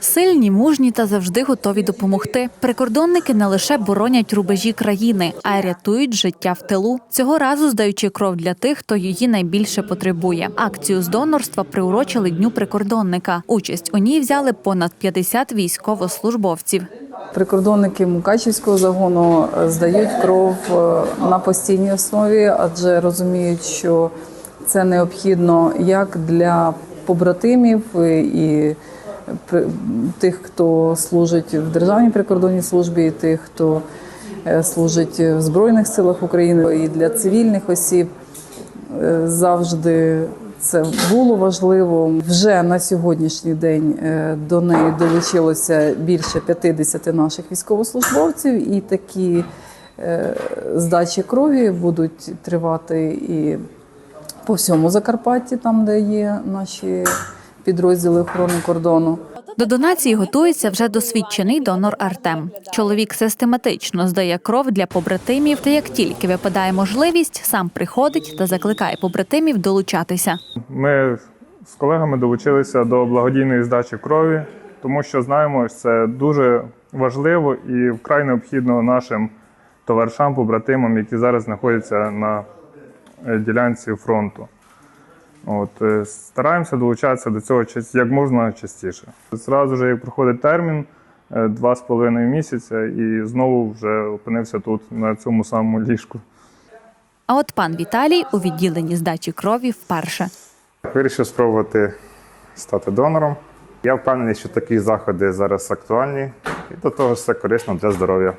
Сильні, мужні та завжди готові допомогти. Прикордонники не лише боронять рубежі країни, а й рятують життя в тилу. Цього разу здаючи кров для тих, хто її найбільше потребує. Акцію з донорства приурочили дню прикордонника. Участь у ній взяли понад 50 військовослужбовців. Прикордонники Мукачівського загону е, здають кров е, на постійній основі, адже розуміють, що це необхідно як для побратимів е, і тих, хто служить в Державній прикордонній службі, і тих, хто е, служить в Збройних силах України, і для цивільних осіб. Е, завжди це було важливо. Вже на сьогоднішній день е, до неї долучилося більше 50 наших військовослужбовців, і такі здачі крові будуть тривати і по всьому Закарпатті, там де є наші підрозділи охорони кордону. До донації готується вже досвідчений донор Артем. Чоловік систематично здає кров для побратимів, та як тільки випадає можливість, сам приходить та закликає побратимів долучатися. Ми з колегами долучилися до благодійної здачі крові, тому що знаємо, що це дуже важливо і вкрай необхідно нашим товаришам, побратимам, які зараз знаходяться на е, ділянці фронту. От, е, стараємося долучатися до цього час- як можна частіше. Зразу ж, як проходить термін, е, два з половиною місяця, і знову вже опинився тут, на цьому самому ліжку. А от пан Віталій у відділенні здачі крові вперше. Вирішив спробувати стати донором. Я впевнений, що такі заходи зараз актуальні, і до того ж це корисно для здоров'я.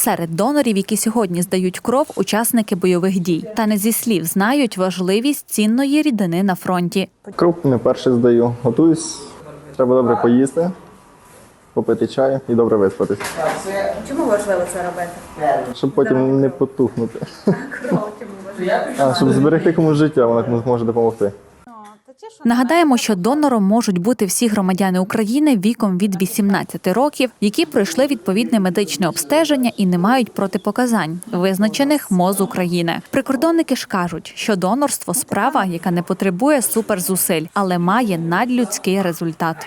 Серед донорів, які сьогодні здають кров, учасники бойових дій. Та не зі слів знають важливість цінної рідини на фронті. Кров не перше здаю. Готуюсь. Треба добре поїсти, попити чаю і добре виспатись. Чому важливо це робити? Щоб потім не потухнути. А, щоб зберегти комусь життя, вона комусь може допомогти. Нагадаємо, що донором можуть бути всі громадяни України віком від 18 років, які пройшли відповідне медичне обстеження і не мають протипоказань, визначених МОЗ України. Прикордонники ж кажуть, що донорство справа, яка не потребує суперзусиль, але має надлюдський результат.